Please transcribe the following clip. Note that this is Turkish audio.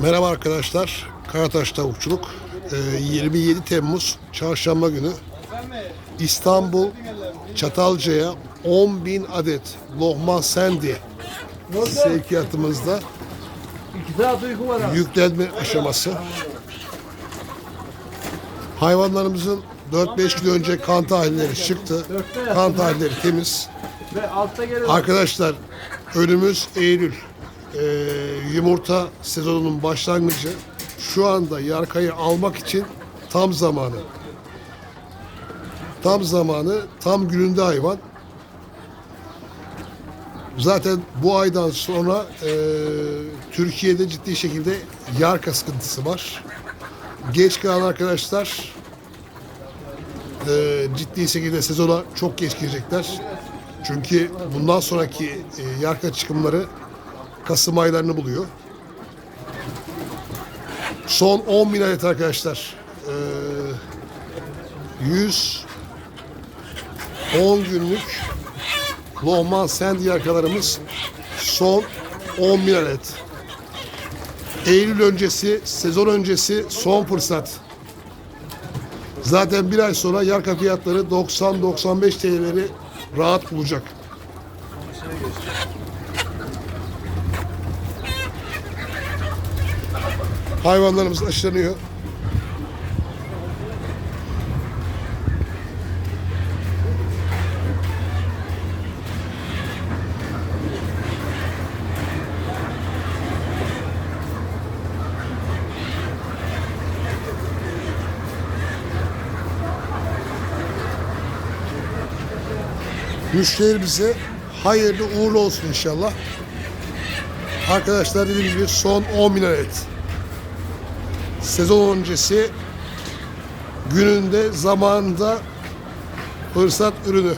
Merhaba arkadaşlar. Karataş Tavukçuluk. Ee, 27 Temmuz Çarşamba günü İstanbul Çatalca'ya 10.000 adet Lohman Sandy sevkiyatımızda yüklenme aşaması. Hayvanlarımızın 4-5 gün önce kan tahlilleri çıktı. Kan tahlilleri temiz. Arkadaşlar önümüz Eylül. Ee, yumurta sezonunun başlangıcı. Şu anda yarkayı almak için tam zamanı. Tam zamanı, tam gününde hayvan. Zaten bu aydan sonra e, Türkiye'de ciddi şekilde yarka sıkıntısı var. Geç kalan arkadaşlar e, ciddi şekilde sezona çok geç girecekler. Çünkü bundan sonraki e, yarka çıkımları Kasım aylarını buluyor. Son 10 bin adet arkadaşlar. E, 100 10 günlük Lohman Sandy yarkalarımız son 10 bin adet. Eylül öncesi, sezon öncesi son fırsat. Zaten bir ay sonra yarka fiyatları 90-95 TL'leri rahat bulacak. Hayvanlarımız aşılanıyor. Müşterimize hayırlı uğurlu olsun inşallah. Arkadaşlar dediğim gibi son 10 bin adet. Sezon öncesi gününde zamanında fırsat ürünü.